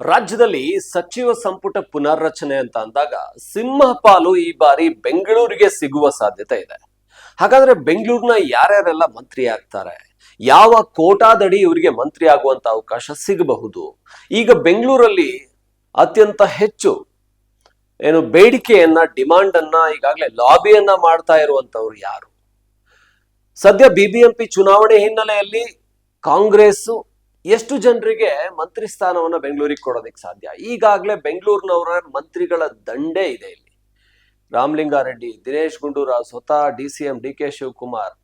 ರಾಜ್ಯದಲ್ಲಿ ಸಚಿವ ಸಂಪುಟ ಪುನರ್ರಚನೆ ಅಂತ ಅಂದಾಗ ಸಿಂಹಪಾಲು ಈ ಬಾರಿ ಬೆಂಗಳೂರಿಗೆ ಸಿಗುವ ಸಾಧ್ಯತೆ ಇದೆ. ಹಾಗಾದ್ರೆ ಬೆಂಗಳೂರಿನ ಯಾರ್ಯಾರೆಲ್ಲ ಮಂತ್ರಿ ಆಗ್ತಾರೆ ಯಾವ ಕೋಟಾದಡಿ ಇವರಿಗೆ ಮಂತ್ರಿ ಆಗುವಂತ ಅವಕಾಶ ಸಿಗಬಹುದು? ಈಗ ಬೆಂಗಳೂರಲ್ಲಿ ಅತ್ಯಂತ ಹೆಚ್ಚು ಏನು ಬೇಡಿಕೆಯನ್ನ ಡಿಮಾಂಡ್ ಅನ್ನ ಈಗಾಗಲೇ ಲಾಬಿಯನ್ನ ಮಾಡ್ತಾ ಇರುವಂತವ್ರು ಯಾರು? ಸದ್ಯ ಬಿಬಿಎಂಪಿ ಚುನಾವಣೆ ಹಿನ್ನೆಲೆಯಲ್ಲಿ ಕಾಂಗ್ರೆಸ್ ಎಷ್ಟು ಜನರಿಗೆ ಮಂತ್ರಿ ಸ್ಥಾನವನ್ನ ಬೆಂಗಳೂರಿಗೆ ಕೊಡೋದಕ್ಕೆ ಸಾಧ್ಯ? ಈಗಾಗಲೇ ಬೆಂಗಳೂರಿನವರ ಮಂತ್ರಿಗಳ ದಂಡೇ ಇದೆ ಇಲ್ಲಿ. ರಾಮಲಿಂಗಾರೆಡ್ಡಿ, ದಿನೇಶ್ ಗುಂಡೂರಾವ್ ಸ್ವತಃ D C M, D K Shivakumar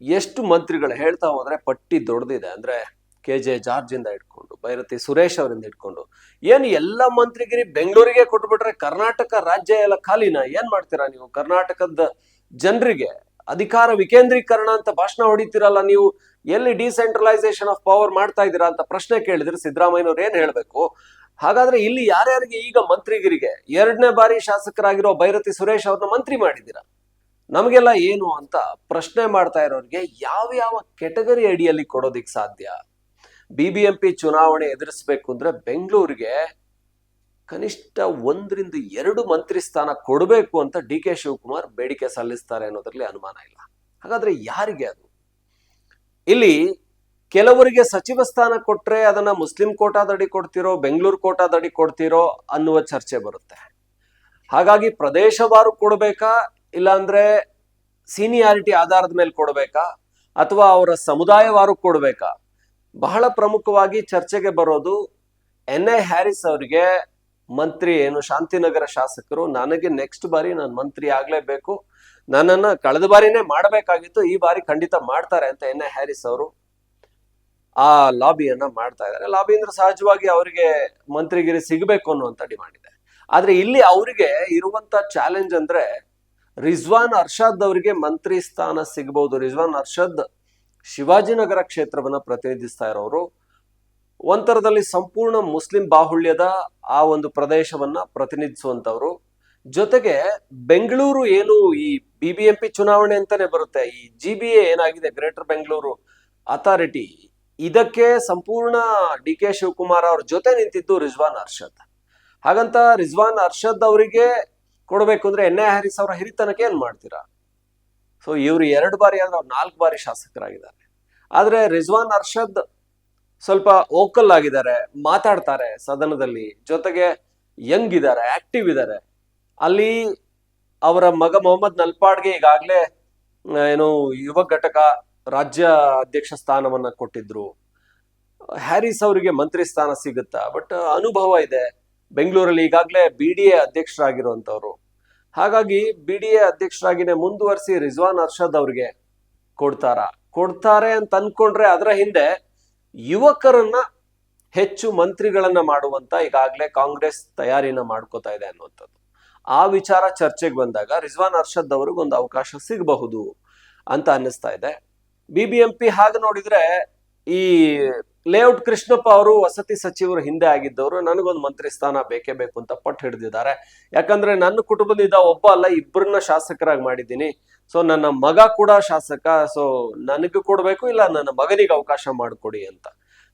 ಎಷ್ಟು ಮಂತ್ರಿಗಳು ಹೇಳ್ತಾ ಹೋದ್ರೆ ಪಟ್ಟಿ ದೊಡ್ಡದಿದೆ ಅಂದ್ರೆ ಕೆ ಜೆ ಜಾರ್ಜ್ ಇಂದ ಇಟ್ಕೊಂಡು ಭೈರತಿ ಸುರೇಶ್ ಅವರಿಂದ ಇಟ್ಕೊಂಡು ಏನು ಎಲ್ಲ ಮಂತ್ರಿಗಿರಿ ಬೆಂಗಳೂರಿಗೆ ಕೊಟ್ಬಿಟ್ರೆ ಕರ್ನಾಟಕ ರಾಜ್ಯ ಎಲ್ಲ ಖಾಲಿನ? ಏನ್ ಮಾಡ್ತೀರಾ ನೀವು ಕರ್ನಾಟಕದ ಜನರಿಗೆ? ಅಧಿಕಾರ ವಿಕೇಂದ್ರೀಕರಣ ಅಂತ ಭಾಷಣ ಹೊಡಿತೀರಲ್ಲ ನೀವು? ಎಲ್ಲಿ ಡಿಸೆಂಟ್ರಲೈಸೇಷನ್ ಆಫ್ ಪವರ್ ಮಾಡ್ತಾ ಇದ್ದೀರಾ ಅಂತ ಪ್ರಶ್ನೆ ಕೇಳಿದ್ರೆ ಸಿದ್ದರಾಮಯ್ಯನವ್ರು ಏನ್ ಹೇಳ್ಬೇಕು? ಹಾಗಾದ್ರೆ ಇಲ್ಲಿ ಯಾರ್ಯಾರಿಗೆ ಈಗ ಮಂತ್ರಿಗಿರಿಗೆ ಎರಡನೇ ಬಾರಿ ಶಾಸಕರಾಗಿರೋ ಭೈರತಿ ಸುರೇಶ್ ಅವ್ರನ್ನ ಮಂತ್ರಿ ಮಾಡಿದ್ದೀರಾ? ನಮಗೆಲ್ಲ ಏನು ಅಂತ ಪ್ರಶ್ನೆ ಮಾಡ್ತಾ ಇರೋರಿಗೆ ಯಾವ ಯಾವ ಕೆಟಗರಿ ಅಡಿಯಲ್ಲಿ ಕೊಡೋದಿಕ್ ಸಾಧ್ಯ? ಬಿ ಬಿಎಂಪಿ ಚುನಾವಣೆ ಎದುರಿಸ್ಬೇಕು ಅಂದ್ರೆ ಬೆಂಗಳೂರಿಗೆ ಕನಿಷ್ಠ ಒಂದರಿಂದ ಎರಡು ಮಂತ್ರಿ ಸ್ಥಾನ ಕೊಡಬೇಕು ಅಂತ ಡಿ ಕೆ ಶಿವಕುಮಾರ್ ಬೇಡಿಕೆ ಸಲ್ಲಿಸ್ತಾರೆ ಅನ್ನೋದ್ರಲ್ಲಿ ಅನುಮಾನ ಇಲ್ಲ. ಹಾಗಾದ್ರೆ ಯಾರಿಗೆ ಅದು? ಇಲ್ಲಿ ಕೆಲವರಿಗೆ ಸಚಿವ ಸ್ಥಾನ ಕೊಟ್ರೆ ಅದನ್ನ ಮುಸ್ಲಿಂ ಕೋಟಾದಡಿ ಕೊಡ್ತಿರೋ, ಬೆಂಗಳೂರು ಕೋಟಾದಡಿ ಕೊಡ್ತಿರೋ ಅನ್ನುವ ಚರ್ಚೆ ಬರುತ್ತೆ. ಹಾಗಾಗಿ ಪ್ರದೇಶವಾರು ಕೊಡಬೇಕಾ? ಇಲ್ಲಾಂದ್ರೆ ಸೀನಿಯಾರಿಟಿ ಆಧಾರದ ಮೇಲೆ ಕೊಡಬೇಕಾ? ಅಥವಾ ಅವರ ಸಮುದಾಯವಾರು ಕೊಡಬೇಕಾ? ಬಹಳ ಪ್ರಮುಖವಾಗಿ ಚರ್ಚೆಗೆ ಬರೋದು ಎನ್ ಎ ಹ್ಯಾರಿಸ್ ಅವರಿಗೆ ಮಂತ್ರಿ ಏನು ಶಾಂತಿನಗರ ಶಾಸಕರು, ನನಗೆ ನೆಕ್ಸ್ಟ್ ಬಾರಿ ನಾನು ಮಂತ್ರಿ ಆಗ್ಲೇಬೇಕು. ನನ್ನನ್ನ ಕಳೆದ ಬಾರಿನೇ ಮಾಡಬೇಕಾಗಿತ್ತು, ಈ ಬಾರಿ ಖಂಡಿತ ಮಾಡ್ತಾರೆ ಅಂತ ಎನ್ ಎ ಹ್ಯಾರಿಸ್ ಅವರು. ಆ ಲಾಬಿಯನ್ನ ಮಾಡ್ತಾ ಇದ್ದಾರೆ. ಲಾಬಿ ಅಂದ್ರೆ ಸಹಜವಾಗಿ ಅವರಿಗೆ ಮಂತ್ರಿಗಿರಿ ಸಿಗಬೇಕು ಅನ್ನುವಂತ ಡಿಮಾಂಡ್ ಇದೆ. ಆದ್ರೆ ಇಲ್ಲಿ ಅವರಿಗೆ ಇರುವಂತ ಚಾಲೆಂಜ್ ಅಂದ್ರೆ ರಿಜ್ವಾನ್ ಅರ್ಷದ್ ಅವರಿಗೆ ಮಂತ್ರಿ ಸ್ಥಾನ ಸಿಗಬಹುದು ರಿಜ್ವಾನ್ ಅರ್ಷದ್ ಶಿವಾಜಿನಗರ ಕ್ಷೇತ್ರವನ್ನ ಪ್ರತಿನಿಧಿಸ್ತಾ ಇರೋರು. ಒಂಥರದಲ್ಲಿ ಸಂಪೂರ್ಣ ಮುಸ್ಲಿಂ ಬಾಹುಳ್ಯದ ಆ ಒಂದು ಪ್ರದೇಶವನ್ನ ಪ್ರತಿನಿಧಿಸುವಂತವ್ರು ಜೊತೆಗೆ ಬೆಂಗಳೂರು ಏನು ಈ ಬಿ ಬಿ ಎಂ ಪಿ ಚುನಾವಣೆ ಅಂತಾನೆ ಬರುತ್ತೆ. ಈ ಜಿ ಬಿ ಎ ಏನಾಗಿದೆ? ಗ್ರೇಟರ್ ಬೆಂಗಳೂರು ಅಥಾರಿಟಿ ಇದಕ್ಕೆ ಸಂಪೂರ್ಣ ಡಿ ಕೆ ಶಿವಕುಮಾರ್ ಅವ್ರ ಜೊತೆ ನಿಂತಿದ್ದು ರಿಜ್ವಾನ್ ಅರ್ಷದ್. ಹಾಗಂತ ರಿಜ್ವಾನ್ ಅರ್ಷದ್ ಅವರಿಗೆ ಕೊಡಬೇಕು ಅಂದ್ರೆ ಎನ್ ಎ ಹ್ಯಾರಿಸ್ ಅವರ ಹಿರಿತನಕ್ಕೆ ಏನ್ ಮಾಡ್ತೀರಾ? ಸೊ ಇವರು ಎರಡು ಬಾರಿ ಆದ್ರೆ ಅವ್ರು ನಾಲ್ಕು ಬಾರಿ ಶಾಸಕರಾಗಿದ್ದಾರೆ. ಆದ್ರೆ ರಿಜ್ವಾನ್ ಅರ್ಷದ್ ಸ್ವಲ್ಪ ಓಕಲ್ ಆಗಿದ್ದಾರೆ, ಮಾತಾಡ್ತಾರೆ ಸದನದಲ್ಲಿ. ಜೊತೆಗೆ ಯಂಗ್ ಇದ್ದಾರೆ ಆಕ್ಟಿವ್ ಇದ್ದಾರೆ. ಅಲ್ಲಿ ಅವರ ಮಗ ಮೊಹಮ್ಮದ್ ನಲ್ಪಾಡ್ಗೆ ಈಗಾಗಲೇ ಏನು ಯುವ ಘಟಕ ರಾಜ್ಯ ಅಧ್ಯಕ್ಷ ಸ್ಥಾನವನ್ನ ಕೊಟ್ಟಿದ್ರು. ಹ್ಯಾರಿಸ್ ಅವರಿಗೆ ಮಂತ್ರಿ ಸ್ಥಾನ ಸಿಗುತ್ತಾ? ಬಟ್ ಅನುಭವ ಇದೆ. ಬೆಂಗಳೂರಲ್ಲಿ ಈಗಾಗಲೇ ಬಿ ಡಿ ಎ ಅಧ್ಯಕ್ಷರಾಗಿರುವಂಥವ್ರು. ಹಾಗಾಗಿ ಬಿ ಡಿ ಎ ಅಧ್ಯಕ್ಷರಾಗಿನೇ ಮುಂದುವರಿಸಿ ರಿಜ್ವಾನ್ ಅರ್ಷದ್ ಅವ್ರಿಗೆ ಕೊಡ್ತಾರ? ಕೊಡ್ತಾರೆ ಅಂತ ಅನ್ಕೊಂಡ್ರೆ ಅದರ ಹಿಂದೆ ಯುವಕರನ್ನ ಹೆಚ್ಚು ಮಂತ್ರಿಗಳನ್ನ ಮಾಡುವಂತ ಈಗಾಗಲೇ ಕಾಂಗ್ರೆಸ್ ತಯಾರಿನ ಮಾಡ್ಕೋತಾ ಇದೆ ಅನ್ನುವಂಥದ್ದು. ಆ ವಿಚಾರ ಚರ್ಚೆಗೆ ಬಂದಾಗ ರಿಜ್ವಾನ್ ಅರ್ಷದ್ ಅವ್ರಿಗೆ ಒಂದು ಅವಕಾಶ ಸಿಗಬಹುದು ಅಂತ ಅನ್ನಿಸ್ತಾ ಇದೆ. ಬಿ ಬಿ ಎಂ ಪಿ ಹಾಗೆ ನೋಡಿದ್ರೆ ಈ ಲೇಔಟ್ ಕೃಷ್ಣಪ್ಪ ಅವರು ವಸತಿ ಸಚಿವರು ಹಿಂದೆ ಆಗಿದ್ದವರು ನನಗೊಂದು ಮಂತ್ರಿ ಸ್ಥಾನ ಬೇಕೇ ಬೇಕು ಅಂತ ಪಟ್ಟು ಹಿಡಿದಿದ್ದಾರೆ. ಯಾಕಂದ್ರೆ ನನ್ನ ಕುಟುಂಬದಿಂದ ಒಬ್ಬ ಅಲ್ಲ ಇಬ್ಬರನ್ನ ಶಾಸಕರಾಗಿ ಮಾಡಿದ್ದೀನಿ. ಸೊ ನನ್ನ ಮಗ ಕೂಡ ಶಾಸಕ ಸೊ ನನಗೆ ಕೊಡ್ಬೇಕು ಇಲ್ಲ ನನ್ನ ಮಗನಿಗೆ ಅವಕಾಶ ಮಾಡಿಕೊಡಿ ಅಂತ.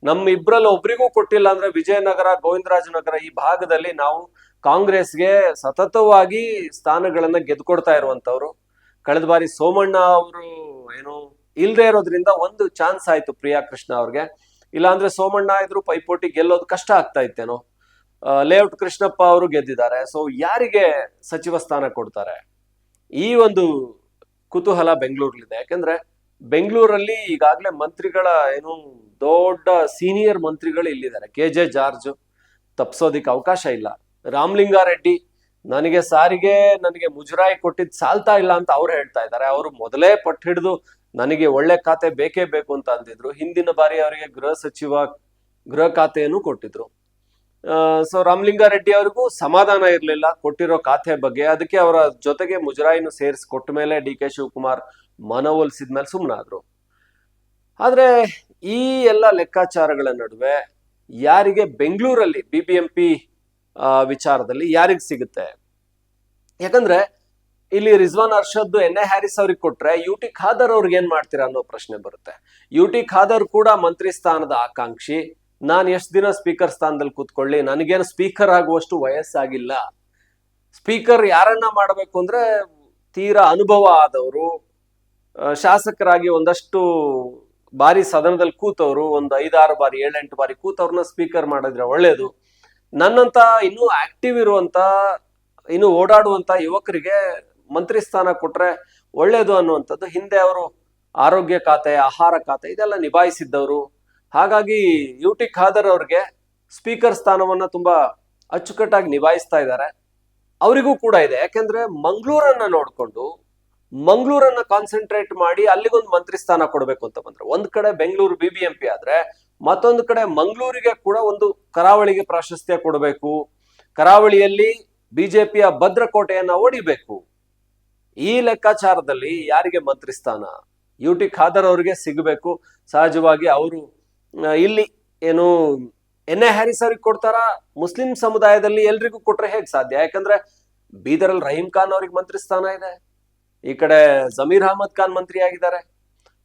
ನಮ್ಮ ಇಬ್ಬರಲ್ಲಿ ಒಬ್ರಿಗೂ ಕೊಟ್ಟಿಲ್ಲ ಅಂದ್ರೆ ವಿಜಯನಗರ, ಗೋವಿಂದರಾಜನಗರ ಈ ಭಾಗದಲ್ಲಿ ನಾವು ಕಾಂಗ್ರೆಸ್ಗೆ ಸತತವಾಗಿ ಸ್ಥಾನಗಳನ್ನ ಗೆದ್ಕೊಡ್ತಾ ಇರುವಂತವ್ರು ಕಳೆದ ಬಾರಿ ಸೋಮಣ್ಣ ಅವರು ಏನು ಇಲ್ದೇ ಇರೋದ್ರಿಂದ ಒಂದು ಚಾನ್ಸ್ ಆಯ್ತು ಪ್ರಿಯಾ ಕೃಷ್ಣ ಅವ್ರಿಗೆ. ಇಲ್ಲಾಂದ್ರೆ ಸೋಮಣ್ಣ ಇದ್ರು ಪೈಪೋಟಿ ಗೆಲ್ಲೋದು ಕಷ್ಟ ಆಗ್ತಾ ಇತ್ತೇನೋ. ಲೇಔಟ್ ಕೃಷ್ಣಪ್ಪ ಅವರು ಗೆದ್ದಿದ್ದಾರೆ. ಸೊ ಯಾರಿಗೆ ಸಚಿವ ಸ್ಥಾನ ಕೊಡ್ತಾರೆ? ಈ ಒಂದು ಕುತೂಹಲ ಬೆಂಗಳೂರಲ್ಲಿದೆ ಯಾಕಂದ್ರೆ ಬೆಂಗಳೂರಲ್ಲಿ ಈಗಾಗಲೇ ಮಂತ್ರಿಗಳ ಏನು ದೊಡ್ಡ ಸೀನಿಯರ್ ಮಂತ್ರಿಗಳು ಇಲ್ಲಿದ್ದಾರೆ. ಕೆ ಜೆ ಜಾರ್ಜ್ ತಪ್ಸೋದಿಕ್ಕೆ ಅವಕಾಶ ಇಲ್ಲ. ರಾಮಲಿಂಗಾರೆಡ್ಡಿ ನನಗೆ ಸಾರಿಗೆ ನನಗೆ ಮುಜರಾಯಿ ಕೊಟ್ಟಿದ್ದು ಸಾಲ್ತಾ ಇಲ್ಲ ಅಂತ ಅವ್ರು ಹೇಳ್ತಾ ಇದ್ದಾರೆ. ಅವರು ಮೊದಲೇ ಪಟ್ಟು ಹಿಡಿದು ನನಗೆ ಒಳ್ಳೆ ಖಾತೆ ಬೇಕೇ ಬೇಕು ಅಂತ ಅಂದಿದ್ರು. ಹಿಂದಿನ ಬಾರಿ ಅವರಿಗೆ ಗೃಹ ಸಚಿವ ಗೃಹ ಖಾತೆಯನ್ನು ಕೊಟ್ಟಿದ್ರು. ಸೊ ರಾಮಲಿಂಗಾರೆಡ್ಡಿ ಅವ್ರಿಗೂ ಸಮಾಧಾನ ಇರಲಿಲ್ಲ ಕೊಟ್ಟಿರೋ ಖಾತೆ ಬಗ್ಗೆ. ಅದಕ್ಕೆ ಅವರ ಜೊತೆಗೆ ಮುಜರಾಯಿನೂ ಸೇರಿಸಿ ಕೊಟ್ಟ ಮೇಲೆ ಡಿ ಕೆ ಶಿವಕುಮಾರ್ ಮನವೊಲಿಸಿದ ಮೇಲೆ ಸುಮ್ಮನಾದ್ರು ಆದ್ರೆ ಈ ಎಲ್ಲ ಲೆಕ್ಕಾಚಾರಗಳ ನಡುವೆ ಯಾರಿಗೆ ಬೆಂಗಳೂರಲ್ಲಿ ಬಿ ಬಿ ಎಂ ಪಿ ವಿಚಾರದಲ್ಲಿ ಯಾರಿಗೆ ಸಿಗುತ್ತೆ? ಯಾಕಂದ್ರೆ ಇಲ್ಲಿ ರಿಜ್ವಾನ್ ಅರ್ಷದ್ ಎನ್ ಎ ಹ್ಯಾರಿಸ್ ಅವ್ರಿಗೆ ಕೊಟ್ರೆ ಯು ಟಿ ಖಾದರ್ ಅವ್ರಿಗೆ ಏನ್ ಮಾಡ್ತೀರಾ ಅನ್ನೋ ಪ್ರಶ್ನೆ ಬರುತ್ತೆ. ಯು ಟಿ ಖಾದರ್ ಕೂಡ ಮಂತ್ರಿ ಸ್ಥಾನದ ಆಕಾಂಕ್ಷಿ. ನಾನು ಎಷ್ಟು ದಿನ ಸ್ಪೀಕರ್ ಸ್ಥಾನದಲ್ಲಿ ಕೂತ್ಕೊಳ್ಳಿ? ನನಗೇನು ಸ್ಪೀಕರ್ ಆಗುವಷ್ಟು ವಯಸ್ಸಾಗಿಲ್ಲ. ಸ್ಪೀಕರ್ ಯಾರನ್ನ ಮಾಡಬೇಕು ಅಂದ್ರೆ ತೀರಾ ಅನುಭವ ಆದವರು ಶಾಸಕರಾಗಿ ಒಂದಷ್ಟು ಬಾರಿ ಸದನದಲ್ಲಿ ಕೂತವರು, ಒಂದು ಐದಾರು ಬಾರಿ, ಏಳೆಂಟು ಬಾರಿ ಕೂತವ್ರನ್ನ ಸ್ಪೀಕರ್ ಮಾಡಿದ್ರೆ ಒಳ್ಳೇದು. ನನ್ನಂತ ಇನ್ನೂ ಆಕ್ಟಿವ್ ಇರುವಂತ, ಇನ್ನು ಓಡಾಡುವಂತ ಯುವಕರಿಗೆ ಮಂತ್ರಿ ಸ್ಥಾನ ಕೊಟ್ರೆ ಒಳ್ಳೇದು ಅನ್ನುವಂಥದ್ದು ಹಿಂದೆ ಅವರು ಆರೋಗ್ಯ ಖಾತೆ, ಆಹಾರ ಖಾತೆ ಇದೆಲ್ಲ ನಿಭಾಯಿಸಿದ್ದವರು. ಹಾಗಾಗಿ ಟಿ ಖಾದರ್ ಅವ್ರಿಗೆ ಸ್ಪೀಕರ್ ಸ್ಥಾನವನ್ನ ತುಂಬಾ ಅಚ್ಚುಕಟ್ಟಾಗಿ ನಿಭಾಯಿಸ್ತಾ ಇದ್ದಾರೆ. ಅವರಿಗೂ ಕೂಡ ಇದೆ. ಯಾಕೆಂದ್ರೆ ಮಂಗಳೂರನ್ನ ನೋಡಿಕೊಂಡು ಮಂಗಳೂರನ್ನ ಕಾನ್ಸಂಟ್ರೇಟ್ ಮಾಡಿ ಅಲ್ಲಿಗೊಂದು ಮಂತ್ರಿ ಸ್ಥಾನ ಕೊಡಬೇಕು ಅಂತ ಬಂದ್ರೆ. ಒಂದ್ ಕಡೆ Bengaluru B B M P ಆದ್ರೆ ಮತ್ತೊಂದು ಕಡೆ ಮಂಗಳೂರಿಗೆ ಕೂಡ ಒಂದು ಕರಾವಳಿಗೆ ಪ್ರಾಶಸ್ತ್ಯ ಕೊಡಬೇಕು. ಕರಾವಳಿಯಲ್ಲಿ ಬಿಜೆಪಿಯ ಭದ್ರಕೋಟೆಯನ್ನ ಓಡಿಬೇಕು ಈ ಲೆಕ್ಕಾಚಾರದಲ್ಲಿ ಯಾರಿಗೆ ಮಂತ್ರಿ ಸ್ಥಾನ? ಯು ಟಿ ಖಾದರ್ ಅವರಿಗೆ ಸಿಗಬೇಕು. ಸಹಜವಾಗಿ ಅವರು ಇಲ್ಲಿ ಏನು ಎನ್ ಎ ಹ್ಯಾರಿಸ್ ಅವ್ರಿಗೆ ಕೊಡ್ತಾರ? ಮುಸ್ಲಿಂ ಸಮುದಾಯದಲ್ಲಿ ಎಲ್ರಿಗೂ ಕೊಟ್ರೆ ಹೇಗ್ ಸಾಧ್ಯ? ಯಾಕಂದ್ರೆ ಬೀದರಲ್ಲಿ ರಹೀಂ ಖಾನ್ ಅವ್ರಿಗೆ ಮಂತ್ರಿ ಸ್ಥಾನ ಇದೆ. ಈ ಕಡೆ ಜಮೀರ್ ಅಹಮದ್ ಖಾನ್ ಮಂತ್ರಿ ಆಗಿದ್ದಾರೆ.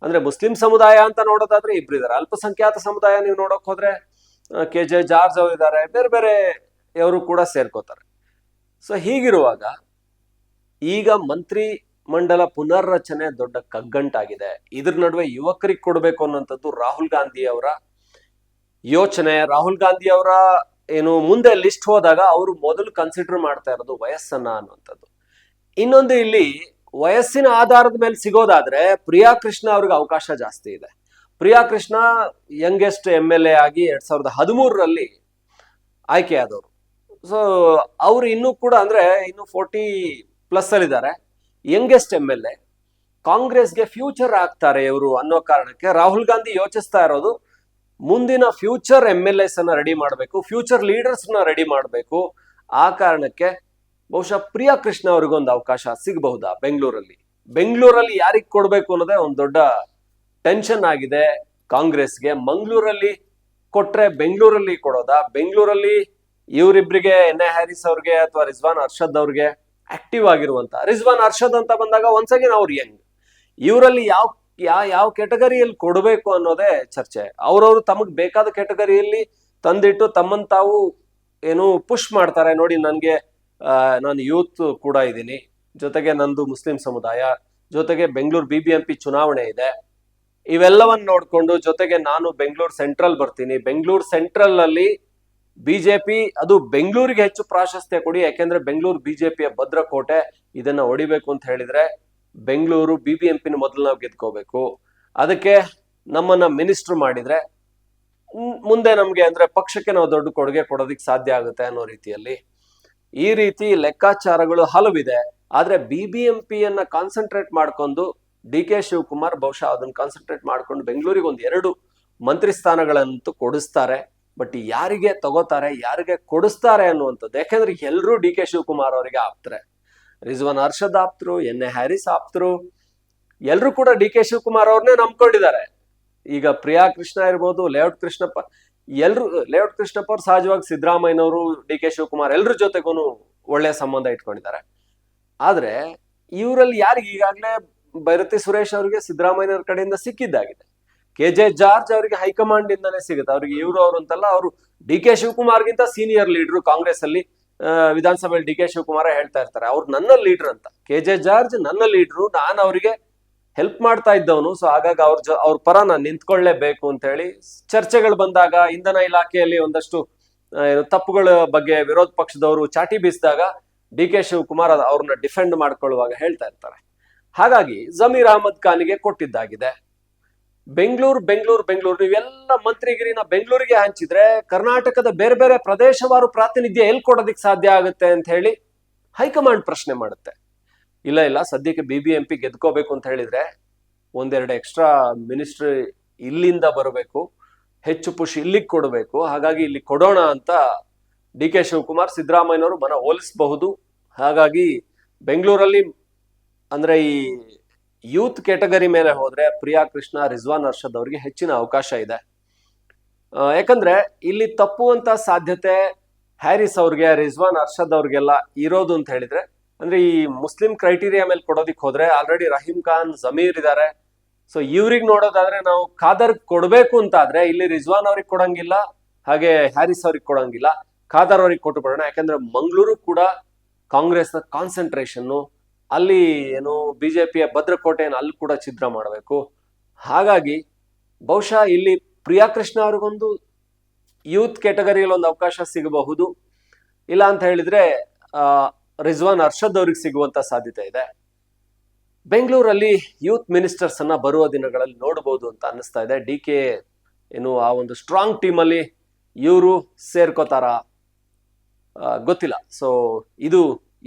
ಅಂದ್ರೆ ಮುಸ್ಲಿಂ ಸಮುದಾಯ ಅಂತ ನೋಡೋದಾದ್ರೆ ಇಬ್ರು ಇದಾರೆ ಅಲ್ಪಸಂಖ್ಯಾತ ಸಮುದಾಯ ನೀವು ನೋಡಕ್ ಹೋದ್ರೆ ಕೆ ಜೆ ಜಾರ್ಜ್ ಅವ್ರು ಇದ್ದಾರೆ ಬೇರೆ ಬೇರೆ ಅವರು ಕೂಡ ಸೇರ್ಕೋತಾರೆ. ಸೊ ಹೀಗಿರುವಾಗ ಈಗ ಮಂತ್ರಿ ಮಂಡಲ ಪುನರ್ರಚನೆ ದೊಡ್ಡ ಕಗ್ಗಂಟಾಗಿದೆ. ಇದ್ರ ನಡುವೆ ಯುವಕರಿಗೆ ಕೊಡಬೇಕು ಅನ್ನೋಂಥದ್ದು ರಾಹುಲ್ ಗಾಂಧಿ ಅವರ ಯೋಚನೆ. ರಾಹುಲ್ ಗಾಂಧಿ ಅವರ ಏನು ಮುಂದೆ ಲಿಸ್ಟ್ ಹೋದಾಗ ಅವರು ಮೊದಲು ಕನ್ಸಿಡರ್ ಮಾಡ್ತಾ ಇರೋದು ವಯಸ್ಸನ್ನ ಅನ್ನುವಂಥದ್ದು ಇನ್ನೊಂದು ಇಲ್ಲಿ ವಯಸ್ಸಿನ ಆಧಾರದ ಮೇಲೆ ಸಿಗೋದಾದ್ರೆ ಪ್ರಿಯಾ ಕೃಷ್ಣ ಅವ್ರಿಗೆ ಅವಕಾಶ ಜಾಸ್ತಿ ಇದೆ. Priya Krishna youngest M L A ಆಗಿ ಎರಡ್ ಸಾವಿರದ ಹದಿಮೂರರಲ್ಲಿ ಆಯ್ಕೆಯಾದವರು. ಸೊ ಅವರು ಇನ್ನೂ ಕೂಡ ಅಂದ್ರೆ ಇನ್ನು ಫೋರ್ಟಿ ಪ್ಲಸ್ ಅಲ್ಲಿದ್ದಾರೆ. ಯಂಗೆಸ್ಟ್ ಎಂ ಎಲ್ ಎ ಕಾಂಗ್ರೆಸ್ಗೆ ಫ್ಯೂಚರ್ ಆಗ್ತಾರೆ ಇವರು ಅನ್ನೋ ಕಾರಣಕ್ಕೆ ರಾಹುಲ್ ಗಾಂಧಿ ಯೋಚಿಸ್ತಾ ಇರೋದು, ಮುಂದಿನ ಫ್ಯೂಚರ್ ಎಂ ಎಲ್ ಎಸ್ ಅನ್ನ ರೆಡಿ ಮಾಡಬೇಕು ಫ್ಯೂಚರ್ ಲೀಡರ್ಸ್ನ ರೆಡಿ ಮಾಡಬೇಕು. ಆ ಕಾರಣಕ್ಕೆ ಬಹುಶಃ ಪ್ರಿಯಾ ಕೃಷ್ಣ ಅವ್ರಿಗೊಂದು ಅವಕಾಶ ಸಿಗಬಹುದಾ ಬೆಂಗಳೂರಲ್ಲಿ? ಬೆಂಗಳೂರಲ್ಲಿ ಯಾರಿಗೆ ಕೊಡಬೇಕು ಅನ್ನೋದೇ ಒಂದು ದೊಡ್ಡ ಟೆನ್ಷನ್ ಆಗಿದೆ ಕಾಂಗ್ರೆಸ್ಗೆ. ಮಂಗಳೂರಲ್ಲಿ ಕೊಟ್ರೆ ಬೆಂಗಳೂರಲ್ಲಿ ಕೊಡೋದಾ? ಬೆಂಗಳೂರಲ್ಲಿ ಇವರಿಬ್ರಿಗೆ ಎನ್ ಎ ಹ್ಯಾರಿಸ್ ಅವ್ರಿಗೆ ಅಥವಾ ರಿಜ್ವಾನ್ ಅರ್ಷದ್ ಅವ್ರಿಗೆ ಆಕ್ಟಿವ್ ಆಗಿರುವಂತ ರಿಜ್ವಾನ್ ಅರ್ಷದ್ ಅಂತ ಬಂದಾಗ ಒನ್ಸ್ ಅಗೇನ್ ಅವ್ರು ಯಂಗ್ ಇವರಲ್ಲಿ ಯಾವ ಯಾವ ಯಾವ ಕೆಟಗರಿಯಲ್ಲಿ ಕೊಡಬೇಕು ಅನ್ನೋದೇ ಚರ್ಚೆ. ಅವ್ರವ್ರು ತಮಗ್ ಬೇಕಾದ ಕೆಟಗರಿಯಲ್ಲಿ ತಂದಿಟ್ಟು ತಮ್ಮನ್ ತಾವು ಏನು ಪುಷ್ ಮಾಡ್ತಾರೆ. ನೋಡಿ, ನನ್ಗೆ ನಾನು ಯೂತ್ ಕೂಡ ಇದ್ದೀನಿ. ಜೊತೆಗೆ ನಂದು ಮುಸ್ಲಿಂ ಸಮುದಾಯ, ಜೊತೆಗೆ ಬೆಂಗಳೂರು ಬಿ ಬಿ ಎಂ ಚುನಾವಣೆ ಇದೆ. ಇವೆಲ್ಲವನ್ನ ನೋಡ್ಕೊಂಡು ಜೊತೆಗೆ ನಾನು ಬೆಂಗಳೂರು ಸೆಂಟ್ರಲ್ ಬರ್ತೀನಿ. ಬೆಂಗಳೂರು ಸೆಂಟ್ರಲ್ ಅಲ್ಲಿ ಬಿಜೆಪಿ, ಅದು ಬೆಂಗಳೂರಿಗೆ ಹೆಚ್ಚು ಪ್ರಾಶಸ್ತ್ಯ ಕೊಡಿ, ಯಾಕೆಂದ್ರೆ ಬೆಂಗಳೂರು ಬಿಜೆಪಿಯ ಭದ್ರಕೋಟೆ ಇದನ್ನ ಹೊಡಿಬೇಕು ಅಂತ ಹೇಳಿದ್ರೆ ಬೆಂಗಳೂರು ಬಿ ಬಿ ಎಂ ಪಿನ ಮೊದಲು ನಾವು ಗೆದ್ಕೋಬೇಕು. ಅದಕ್ಕೆ ನಮ್ಮನ್ನ ಮಿನಿಸ್ಟರ್ ಮಾಡಿದ್ರೆ ಮುಂದೆ ನಮ್ಗೆ ಅಂದ್ರೆ ಪಕ್ಷಕ್ಕೆ ನಾವು ದೊಡ್ಡ ಕೊಡುಗೆ ಕೊಡೋದಕ್ಕೆ ಸಾಧ್ಯ ಆಗುತ್ತೆ ಅನ್ನೋ ರೀತಿಯಲ್ಲಿ. ಈ ರೀತಿ ಲೆಕ್ಕಾಚಾರಗಳು ಹಲವಿದೆ, ಆದ್ರೆ ಬಿ ಬಿ ಎಂ ಪಿಯನ್ನ ಕಾನ್ಸಂಟ್ರೇಟ್ ಮಾಡ್ಕೊಂಡು ಡಿ ಕೆ ಶಿವಕುಮಾರ್ ಬಹುಶಃ ಅದನ್ನ ಕಾನ್ಸಂಟ್ರೇಟ್ ಮಾಡ್ಕೊಂಡು ಬೆಂಗಳೂರಿಗೆ ಒಂದು ಎರಡು ಮಂತ್ರಿ ಸ್ಥಾನಗಳಂತೂ ಕೊಡಿಸ್ತಾರೆ. ಬಟ್ ಯಾರಿಗೆ ತಗೋತಾರೆ, ಯಾರಿಗೆ ಕೊಡಿಸ್ತಾರೆ ಅನ್ನುವಂಥದ್ದು, ಯಾಕೆಂದ್ರೆ ಎಲ್ಲರೂ ಡಿ ಕೆ ಶಿವಕುಮಾರ್ ಅವರಿಗೆ ಆಪ್ತಾರೆ. ರಿಜ್ವಾನ್ ಅರ್ಷದ್ ಆಪ್ತರು ಎನ್ ಎ ಹ್ಯಾರಿಸ್ ಆಪ್ತರು ಎಲ್ಲರೂ ಕೂಡ ಡಿ ಕೆ ಶಿವಕುಮಾರ್ ಅವ್ರನ್ನೇ ನಂಬ್ಕೊಂಡಿದ್ದಾರೆ. ಈಗ ಪ್ರಿಯಾ ಕೃಷ್ಣ ಇರ್ಬೋದು, ಲೇಔಟ್ ಕೃಷ್ಣಪ್ಪ, ಎಲ್ರು, ಲೇಔಟ್ ಕೃಷ್ಣಪ್ಪ ಅವ್ರು ಸಹಜವಾಗಿ ಸಿದ್ದರಾಮಯ್ಯನವರು, ಡಿ ಕೆ ಶಿವಕುಮಾರ್ ಎಲ್ರ ಜೊತೆಗೂ ಒಳ್ಳೆಯ ಸಂಬಂಧ ಇಟ್ಕೊಂಡಿದ್ದಾರೆ. ಆದ್ರೆ, ಇವರಲ್ಲಿ ಯಾರಿಗೆ ಈಗಾಗಲೇ ಭೈರತಿ ಸುರೇಶ್ ಅವರಿಗೆ ಸಿದ್ದರಾಮಯ್ಯನವ್ರ ಕಡೆಯಿಂದ ಸಿಕ್ಕಿದ್ದಾಗಿದೆ. ಕೆ ಜೆ ಜಾರ್ಜ್ ಅವರಿಗೆ ಹೈಕಮಾಂಡ್ ಇಂದಾನೇ ಸಿಗುತ್ತೆ. ಅವ್ರಿಗೆ ಇವರು ಅವರು ಅಂತಲ್ಲ, ಅವರು ಡಿ ಕೆ ಶಿವಕುಮಾರ್ಗಿಂತ ಸೀನಿಯರ್ ಲೀಡರ್ ಕಾಂಗ್ರೆಸ್ ಅಲ್ಲಿ ವಿಧಾನಸಭೆಯಲ್ಲಿ ಡಿ ಕೆ ಶಿವಕುಮಾರ ಹೇಳ್ತಾ ಇರ್ತಾರೆ. ಅವ್ರು ನನ್ನ ಲೀಡರ್ ಅಂತ. ಕೆ ಜೆ ಜಾರ್ಜ್ ನನ್ನ ಲೀಡ್ರು ನಾನು ಅವರಿಗೆ ಹೆಲ್ಪ್ ಮಾಡ್ತಾ ಇದ್ದವನು. ಸೊ ಹಾಗಾಗಿ ಅವ್ರ ಜೊ, ಅವ್ರ ಪರ ನಾನು ನಿಂತ್ಕೊಳ್ಳೇಬೇಕು ಅಂತ ಹೇಳಿ ಚರ್ಚೆಗಳು ಬಂದಾಗ, ಇಂಧನ ಇಲಾಖೆಯಲ್ಲಿ ಒಂದಷ್ಟು ತಪ್ಪುಗಳ ಬಗ್ಗೆ ವಿರೋಧ ಪಕ್ಷದವರು ಚಾಟಿ ಬೀಸಿದಾಗ ಡಿ ಕೆ ಶಿವಕುಮಾರ್ ಅವ್ರನ್ನ ಡಿಫೆಂಡ್ ಮಾಡ್ಕೊಳ್ಳುವಾಗ ಹೇಳ್ತಾ ಇರ್ತಾರೆ. ಹಾಗಾಗಿ ಜಮೀರ್ ಅಹಮದ್ ಖಾನ್ಗೆ ಕೊಟ್ಟಿದ್ದಾಗಿದೆ. ಬೆಂಗಳೂರು ಬೆಂಗಳೂರು ಬೆಂಗಳೂರು. ನೀವೆಲ್ಲ ಮಂತ್ರಿಗಿರಿನ ಬೆಂಗಳೂರಿಗೆ ಹಂಚಿದ್ರೆ ಕರ್ನಾಟಕದ ಬೇರೆ ಬೇರೆ ಪ್ರದೇಶವಾರು ಪ್ರಾತಿನಿಧ್ಯ ಎಲ್ಲಿ ಕೊಡೋದಿಕ್ ಸಾಧ್ಯ ಆಗುತ್ತೆ ಅಂತ ಹೇಳಿ ಹೈಕಮಾಂಡ್ ಪ್ರಶ್ನೆ ಮಾಡುತ್ತೆ. ಇಲ್ಲ ಇಲ್ಲ, ಸದ್ಯಕ್ಕೆ ಬಿ ಬಿ ಎಂ ಪಿ ಗೆದ್ಕೋಬೇಕು ಅಂತ ಹೇಳಿದ್ರೆ ಒಂದೆರಡು ಎಕ್ಸ್ಟ್ರಾ ಮಿನಿಸ್ಟ್ರಿ ಇಲ್ಲಿಂದ ಬರಬೇಕು, ಹೆಚ್ಚು ಪುಷ್ ಇಲ್ಲಿಗೆ ಕೊಡಬೇಕು, ಹಾಗಾಗಿ ಇಲ್ಲಿ ಕೊಡೋಣ ಅಂತ ಡಿ ಕೆ ಶಿವಕುಮಾರ್, ಸಿದ್ದರಾಮಯ್ಯನವರು ಮನ ಹೋಲಿಸಬಹುದು ಹಾಗಾಗಿ ಬೆಂಗಳೂರಲ್ಲಿ ಅಂದ್ರೆ ಈ ಯೂತ್ ಕ್ಯಾಟಗರಿ ಮೇಲೆ ಹೋದ್ರೆ ಪ್ರಿಯಾ ಕೃಷ್ಣ, ರಿಜ್ವಾನ್ ಅರ್ಷದ್ ಅವರಿಗೆ ಹೆಚ್ಚಿನ ಅವಕಾಶ ಇದೆ. ಯಾಕಂದ್ರೆ ಇಲ್ಲಿ ತಪ್ಪುವಂತ ಸಾಧ್ಯತೆ ಹ್ಯಾರಿಸ್ ಅವ್ರಿಗೆ, ರಿಜ್ವಾನ್ ಅರ್ಷದ್ ಅವ್ರಿಗೆಲ್ಲ ಇರೋದು ಅಂತ ಹೇಳಿದ್ರೆ, ಅಂದ್ರೆ ಈ ಮುಸ್ಲಿಂ ಕ್ರೈಟೀರಿಯಾ ಮೇಲೆ ಕೊಡೋದಿಕ್ ಹೋದ್ರೆ ಆಲ್ರೆಡಿ ರಹೀಂ ಖಾನ್, ಜಮೀರ್ ಇದಾರೆ. ಸೊ ಇವ್ರಿಗೆ ನೋಡೋದಾದ್ರೆ ನಾವು ಖಾದರ್ ಕೊಡ್ಬೇಕು ಅಂತ ಆದ್ರೆ ಇಲ್ಲಿ ರಿಜ್ವಾನ್ ಅವ್ರಿಗೆ ಕೊಡಂಗಿಲ್ಲ, ಹಾಗೆ ಹ್ಯಾರಿಸ್ ಅವ್ರಿಗೆ ಕೊಡಂಗಿಲ್ಲ. ಖಾದರ್ ಅವ್ರಿಗೆ ಕೊಟ್ಟು ಬಿಡೋಣ, ಯಾಕಂದ್ರೆ ಮಂಗಳೂರು ಕೂಡ ಕಾಂಗ್ರೆಸ್ನ ಕಾನ್ಸಂಟ್ರೇಷನ್ನು ಅಲ್ಲಿ ಏನು ಬಿಜೆಪಿಯ ಭದ್ರಕೋಟೆಯನ್ನು ಅಲ್ಲಿ ಕೂಡ ಛಿದ್ರ ಮಾಡಬೇಕು. ಹಾಗಾಗಿ ಬಹುಶಃ ಇಲ್ಲಿ ಪ್ರಿಯಾ ಕೃಷ್ಣ ಅವ್ರಿಗೊಂದು ಯೂತ್ ಕ್ಯಾಟಗರಿಯಲ್ಲಿ ಒಂದು ಅವಕಾಶ ಸಿಗಬಹುದು. ಇಲ್ಲ ಅಂತ ಹೇಳಿದ್ರೆ ರಿಜ್ವಾನ್ ಅರ್ಷದ್ ಅವ್ರಿಗೆ ಸಿಗುವಂತ ಸಾಧ್ಯತೆ ಇದೆ. ಬೆಂಗಳೂರಲ್ಲಿ ಯೂತ್ ಮಿನಿಸ್ಟರ್ಸ್ ಅನ್ನ ಬರುವ ದಿನಗಳಲ್ಲಿ ನೋಡಬಹುದು ಅಂತ ಅನ್ನಿಸ್ತಾ ಇದೆ. ಡಿ ಕೆ ಏನು ಆ ಒಂದು ಸ್ಟ್ರಾಂಗ್ ಟೀಮ್ ಅಲ್ಲಿ ಇವರು ಸೇರ್ಕೋತಾರ ಗೊತ್ತಿಲ್ಲ. ಸೊ ಇದು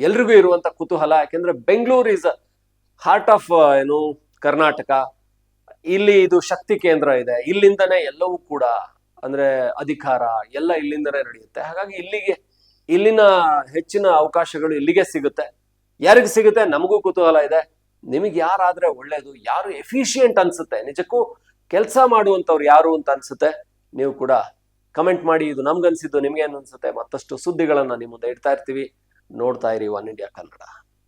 ಎಲ್ರಿಗೂ ಇರುವಂತ ಕುತೂಹಲ, ಯಾಕೆಂದ್ರೆ ಬೆಂಗಳೂರು ಇಸ್ ಹಾರ್ಟ್ ಆಫ್ ಏನು ಕರ್ನಾಟಕ. ಇಲ್ಲಿ ಇದು ಶಕ್ತಿ ಕೇಂದ್ರ ಇದೆ. ಇಲ್ಲಿಂದನೇ ಎಲ್ಲವೂ ಕೂಡ ಅಂದ್ರೆ ಅಧಿಕಾರ ಎಲ್ಲ ಇಲ್ಲಿಂದನೇ ನಡೆಯುತ್ತೆ. ಹಾಗಾಗಿ ಇಲ್ಲಿಗೆ, ಇಲ್ಲಿನ ಹೆಚ್ಚಿನ ಅವಕಾಶಗಳು ಇಲ್ಲಿಗೆ ಸಿಗುತ್ತೆ. ಯಾರಿಗೆ ಸಿಗುತ್ತೆ? ನಮಗೂ ಕುತೂಹಲ ಇದೆ. ನಿಮಗೆ ಯಾರಾದ್ರೆ ಒಳ್ಳೇದು, ಯಾರು ಎಫಿಷಿಯೆಂಟ್ ಅನ್ಸುತ್ತೆ, ನಿಜಕ್ಕೂ ಕೆಲಸ ಮಾಡುವಂಥವ್ರು ಯಾರು ಅಂತ ಅನ್ಸುತ್ತೆ, ನೀವು ಕೂಡ ಕಮೆಂಟ್ ಮಾಡಿ. ಇದು ನಮ್ಗನ್ಸಿದ್ದು, ನಿಮ್ಗೆ ಏನು ಅನ್ಸುತ್ತೆ ಮತ್ತಷ್ಟು ಸುದ್ದಿಗಳನ್ನ ನಿಮ್ಮ ಮುಂದೆ ಇಡ್ತಾ ಇರ್ತೀವಿ. ನೋಡ್ತಾ ಇರಿ ಒನ್ ಇಂಡಿಯಾ ಕನ್ನಡ.